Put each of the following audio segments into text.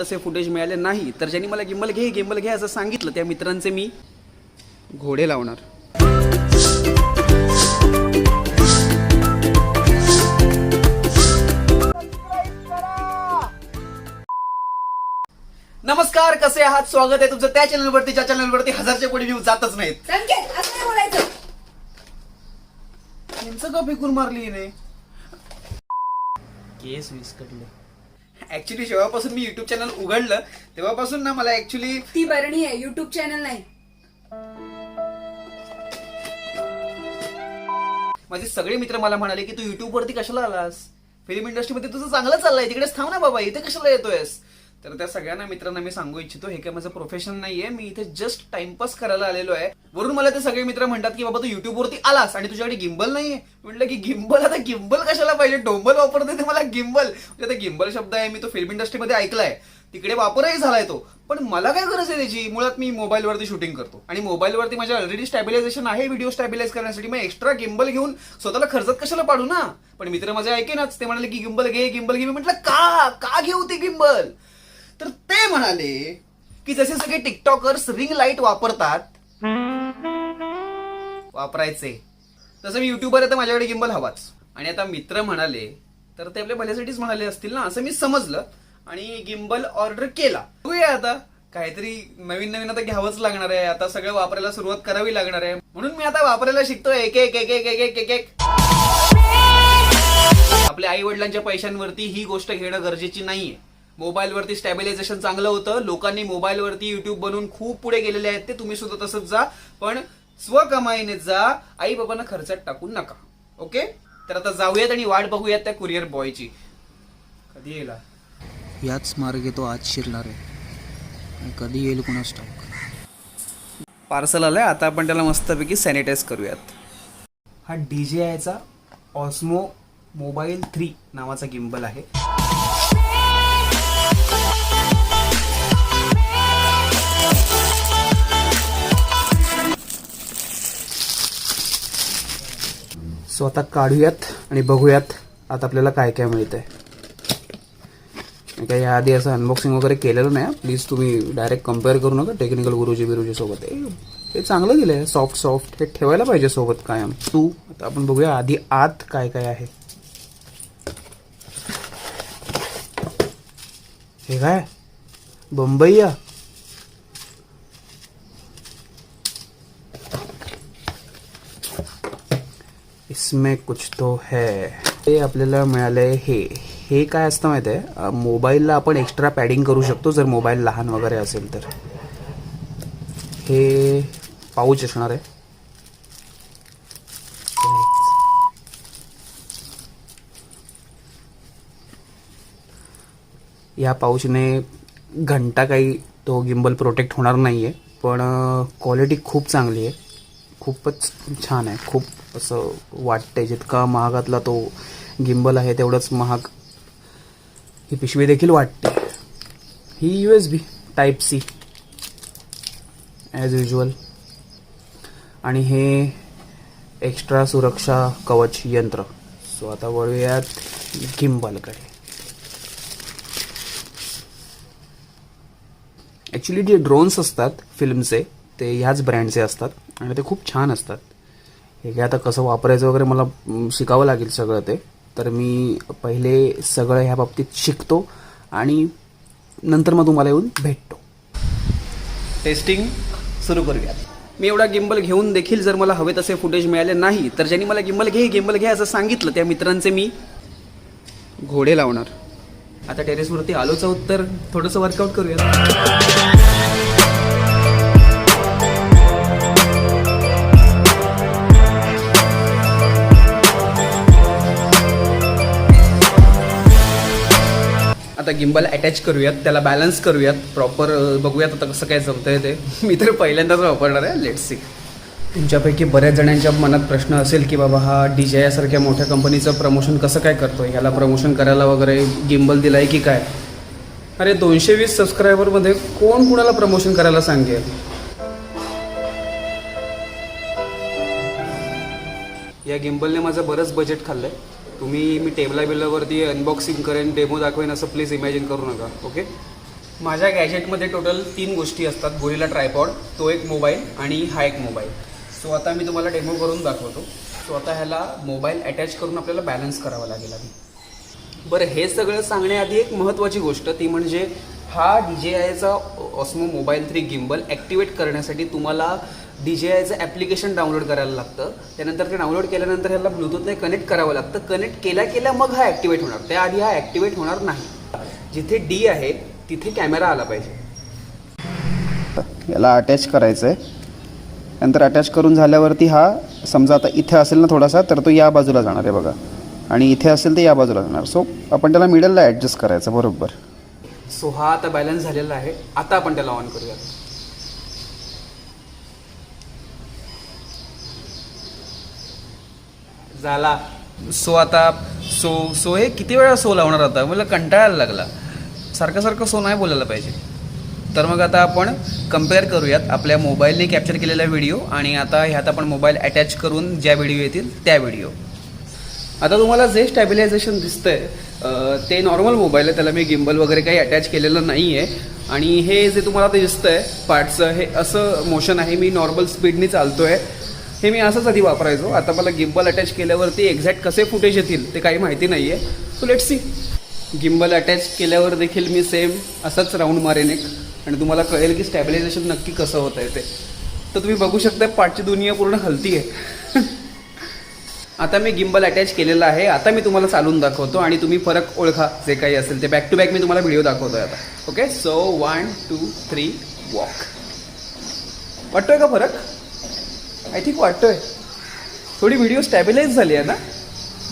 तसे फुटेज मिळाले नाही. तर ज्यांनी मला गिंबल घे गिंबल घे असं सांगितलं त्या मित्रांचे मी घोडे लावणार. नमस्कार कसे आहात? स्वागत आहे तुमचं त्या चॅनलवरती ज्या चॅनलवरती हजारच्या कोणी व्ह्यू जातच नाहीत. संकेत असं नाही बोलायचं. यांचं का फेकून मारली हिने. केस विस्कटले. ऍक्च्युली जेव्हापासून मी युट्यूब चॅनल उघडलं तेव्हापासून ना मला ऍक्च्युली ती बरणी आहे युट्यूब चॅनल नाही. माझे सगळे मित्र मला म्हणाले की तू युट्यूब वरती कशाला आलास? फिल्म इंडस्ट्रीमध्ये तुझं चांगलं चाललंय. तिकडेच थांब ना बाबा इथे कशाला येतोयस? तर त्या सगळ्यांना मित्रांना मी सांगू इच्छितो हे काय माझं प्रोफेशन नाहीये. मी इथे जस्ट टाइमपास करायला आलेलो आहे. वरून मला ते सगळे मित्र म्हणतात की बाबा तू युट्यूबवरती आलास आणि तुझ्याकडे गिंबल नाहीये. म्हटलं की गिंबल आता गिंबल कशाला पाहिजे? डोंबल वापरते ते मला गिंबल म्हणजे आता गिंबल शब्द आहे मी तो फिल्म इंडस्ट्रीमध्ये ऐकलाय. तिकडे वापरही झालाय तो. पण मला काय गरज आहे त्याची? मुळात मी मोबाईलवरती शूटिंग करतो. आणि मोबाईलवरती माझ्या ऑलरेडी स्टॅबिलायझेशन आहे व्हिडिओ स्टॅबिलाईज करण्यासाठी मग एक्स्ट्रा गिंबल घेऊन स्वतःला खर्चात कशाला पाडू ना? पण मित्र माझे ऐकेनाच. ते म्हणाले की गिंबल घे गिंबल घे. मी म्हटलं का? का घेऊ ते गिंबल तर ते म्हणाले की जसे सगळे टिकटॉकर्स रिंग लाइट वापरतात वापरायचे. तसं मी युट्यूबर आहे तर माझ्याकडे गिंबल हवाच. आणि आता मित्र म्हणाले तर ते आपल्या भल्यासाठीच म्हणाले असतील ना असं मी समजलं. आणि गिंबल ऑर्डर केला. बघूया आता. काहीतरी नवीन नवीन आता घ्यावंच लागणार आहे. आता सगळं वापरायला सुरुवात करावी लागणार आहे. म्हणून मी आता वापरायला शिकतोय. एक एक एक एक एक एक एक आपल्या आई वडिलांच्या पैशांवरती ही गोष्ट घेणं गरजेची नाहीये. मोबाईलवरती स्टॅबिलायझेशन चांगलं होतं. लोकांनी मोबाईलवरती युट्यूब बनवून खूप पुढे गेलेले आहेत ते तुम्ही सुद्धा तसंच जा. पण स्वकमाईने जा. आई बाबांना खर्चात टाकून नका. ओके? तर आता जाऊयात आणि वाट बघूयात त्या कुरिअर बॉयची कधी येईल? याच मार्गे तो आज शिरणार आहे. कधी येईल कुणास ठाऊक. पार्सल आलंय. आता आपण त्याला मस्तपैकी सॅनिटाईज करूयात. हा डी जे आयचा ऑस्मो मोबाईल थ्री नावाचा गिंबल आहे. सो आता काढूयात आणि बघूयात आता आपल्याला काय काय मिळतंय. आहे काही याआधी असं अनबॉक्सिंग वगैरे केलेलं नाही. प्लीज तुम्ही डायरेक्ट कंपेअर करू नका. टेक्निकल गुरुजी बिरुजी सोबत हे हे चांगलं दिलं आहे सॉफ्ट सॉफ्ट हे ठेवायला पाहिजे सोबत कायम. तू आता आपण बघूया आधी आत काय काय आहे. हे काय? बंबईया? इसमें कुछ तो है. ते आपल्याला मिळालंय हे. हे काय असतं माहिती आहे मोबाईलला आपण एक्स्ट्रा पॅडिंग करू शकतो जर मोबाईल लहान वगैरे असेल तर. हे पाऊच असणार आहे. या पाऊचने घंटा काही तो गिंबल प्रोटेक्ट होणार नाही आहे पण क्वालिटी खूप चांगली आहे. खूपच छान आहे. खूप असं वाटतंय जितका महागातला तो गिंबल आहे तेवढंच महाग ही पिशवी देखील वाटते. ही U S B type C as usual आणि हे एक्स्ट्रा सुरक्षा कवच यंत्र. सो आता वळूयात गिंबलकडे. ॲक्च्युली जे ड्रोन्स असतात फिल्मचे ते ह्याच ब्रँडचे असतात. आणि ते खूप छान असतात. हे काय आता कसं वापरायचं वगैरे मला शिकावं लागेल सगळं ते. तर मी पहिले सगळं ह्या बाबतीत शिकतो आणि नंतर मग तुम्हाला येऊन भेटतो. टेस्टिंग सुरू करूया मी एवढा गिंबल घेऊन देखील जर मला हवे तसे फुटेज मिळाले नाही तर ज्यांनी मला गिंबल घे गिंबल घे असं सांगितलं त्या मित्रांचे मी घोडे लावणार. आता टेरेसवरती आलोच आहोत तर थोडंसं वर्कआउट करूया आता गिंबल अटॅच करूयात त्याला बॅलन्स करूयात प्रॉपर बघूयात आता कसं काय जमतंय ते. मी तर पहिल्यांदाच वापरणार आहे लेट सी तुमच्यापैकी बऱ्याच जणांच्या मनात प्रश्न असेल की बाबा हा डी जे यासारख्या मोठ्या कंपनीचं प्रमोशन कसं काय करतो ह्याला प्रमोशन करायला वगैरे गिंबल दिलाय की काय? अरे दोनशे वीस सबस्क्रायबरमध्ये कोण कुणाला प्रमोशन करायला सांगेल? या गिंबलने माझं बरंच बजेट खाल्लंय. तुम्ही मी टेबला बिलावरती अनबॉक्सिंग करेन डेमो दाखवेन असं प्लीज इमॅजिन करू नका ओके माझ्या गॅजेटमध्ये टोटल तीन गोष्टी असतात गोरीला ट्रायपॉड तो एक मोबाईल आणि हा एक मोबाईल सो आता मी तुम्हाला डेमो करून दाखवतो. सो आता ह्याला मोबाईल अटॅच करून आपल्याला बॅलन्स करावा लागेल आधी. बरं हे सगळं सांगण्याआधी एक महत्त्वाची गोष्ट ती म्हणजे हा डी जे आयचा Osmo mobile three gimbal activate करण्यासाठी तुम्हाला डी जे आयचं ॲप्लिकेशन डाउनलोड करायला लागतं. त्यानंतर ते डाउनलोड केल्यानंतर ह्याला ब्लूटूथने कनेक्ट करावं लागतं. कनेक्ट केल्या केल्या मग हा ॲक्टिवेट होणार. त्याआधी हा ॲक्टिवेट होणार नाही. जिथे डी आहे तिथे कॅमेरा आला पाहिजे. याला अटॅच करायचं आहे नंतर अटॅच करून झाल्यावरती हा समजा आता इथे असेल ना थोडासा तर तो या बाजूला जाणार आहे बघा. आणि इथे असेल तर या बाजूला जाणार. सो आपण त्याला मिडलला ॲडजस्ट करायचं बरोबर. सो हा आता बॅलन्स झालेला आहे. आता आपण त्याला ऑन करूया झाला. सो आता सो सो हे किती वेळा सो लावणार आता? मला कंटाळायला लागला. सारखं सारखं सो नाही बोलायला पाहिजे. तर मग आता आपण कंपेअर करूयात आपल्या मोबाईलने कॅप्चर केलेला व्हिडिओ आणि आता ह्यात आपण मोबाईल अटॅच करून ज्या व्हिडिओ येतील त्या व्हिडिओ आता तुम्हाला जे स्टॅबिलायझेशन दिसतंय आहे ते नॉर्मल मोबाईल आहे. त्याला मी गिम्बल वगैरे काही अटॅच केलेलं नाही आहे आणि हे जे तुम्हाला ते दिसतंय पार्टचं हे असं मोशन आहे. मी नॉर्मल स्पीडनी आहे हे मी असंच आधी वापरायचो. आता मला गिम्बल अटॅच केल्यावरती एक्झॅक्ट कसे फुटेज येतील ते काही माहिती नाही आहे so let see gimbal attach केल्यावर देखील मी सेम असंच राऊंड मारेन एक. आणि तुम्हाला कळेल की स्टॅबिलायझेशन नक्की कसं होतं आहे ते. तर तुम्ही बघू शकता पाठची दुनिया पूर्ण हलती आहे. आता मी गिम्बल अटॅच केलेला आहे. आता मी तुम्हाला चालून दाखवतो आणि तुम्ही फरक ओळखा जे काही असेल ते. बॅक टू बॅक मी तुम्हाला व्हिडिओ दाखवतो आहे आता. Okay so one two three walk वाटतोय का फरक? आय थिंक वाटतोय. थोडी व्हिडिओ स्टॅबिलाईज झाली आहे ना?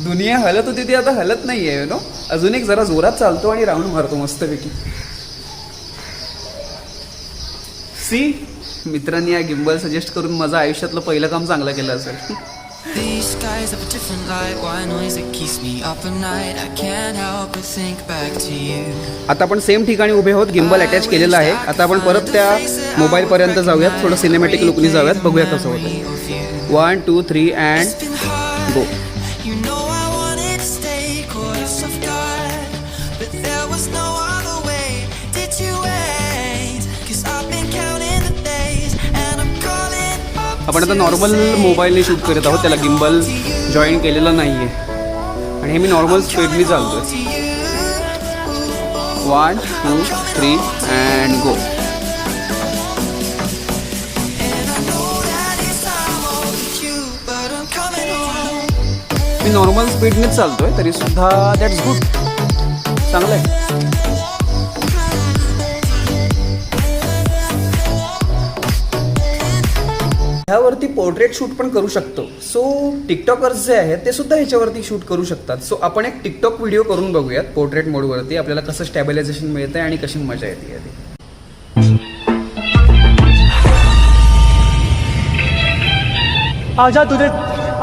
दुनिया हलत होती ती आता हलत नाही आहे नो अजून एक जरा जोरात चालतो आणि राऊंड मारतो मस्तपैकी. सी मित्रांनी या गिम्बल सजेस्ट करून माझं आयुष्यातलं पहिलं काम चांगलं केलं असेल. These skies have a different light. Why noise that keeps me up at night? I can't help but think back to you. आता आपण सेम ठिकाणी उभे आहोत गिम्बल अटॅच केलेलं आहे आता आपण परत त्या मोबाईल पर्यंत जाऊयात थोडं सिनेमॅटिक लुकनी जाऊयात बघूया कसं होतं one two three and. Go आपण आता नॉर्मल मोबाईलने शूट करत आहोत त्याला गिम्बल जॉईन केलेलं नाही आहे आणि हे मी नॉर्मल स्पीडनी चालतो आहे one two three and go me normal स्पीडनेच चालतोय तरी सुद्धा दॅट्स गुड चांगलं आहे ह्यावरती पोर्ट्रेट शूट पण करू शकतो. सो टिकटॉकर्स जे आहेत ते सुद्धा ह्याच्यावरती शूट करू शकतात. सो आपण एक टिकटॉक व्हिडिओ करून बघूयात पोर्ट्रेट मोडवरती. आपल्याला कसं स्टॅबिलायझेशन मिळतंय आणि कशी मजा येते ती आजा तुझे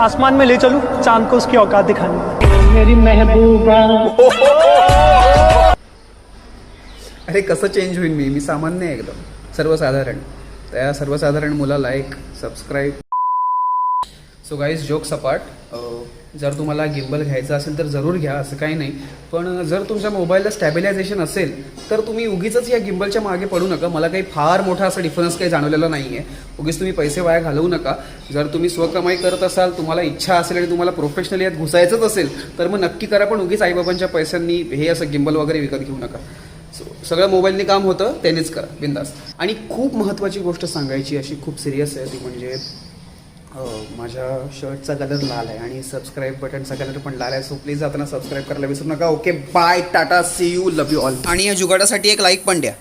आसमान में ले चलूं चांद को उसकी औकात दिखाने। मेरी महबूबा। अरे कसं चेंज होईल मी? मी सामान्य आहे एकदम. सर्वसाधारण. त्या सर्वसाधारण मुलाला एक सबस्क्राईब सो गाईज जोक सपाट जर तुम्हाला गिम्बल घ्यायचं असेल तर जरूर घ्या असं काही नाही. पण जर तुमच्या मोबाईलला स्टॅबिलायझेशन असेल तर तुम्ही उगीच या गिम्बलच्या मागे पडू नका. मला काही फार मोठा असा डिफरन्स काही जाणवलेला नाही आहे उगीच तुम्ही पैसे वाया घालवू नका. जर तुम्ही स्वकमाई करत असाल तुम्हाला इच्छा असेल आणि तुम्हाला प्रोफेशनली यात घुसायचंच असेल तर मग नक्की करा. पण उगीच आईबाबांच्या पैशांनी हे असं गिम्बल वगैरे विकत घेऊ नका. सगळं मोबाईलने काम होतं त्यानेच करा बिंदास आणि खूप महत्त्वाची गोष्ट सांगायची अशी खूप सिरियस आहे ती म्हणजे माझ्या शर्टचा कलर लाल आहे आणि सबस्क्राईब बटनचा कलर पण लाल आहे. सो प्लीज आता सबस्क्राईब करायला विसरू नका. Okay bye tata see you love you all आणि या जुगाडासाठी एक लाईक पण द्या.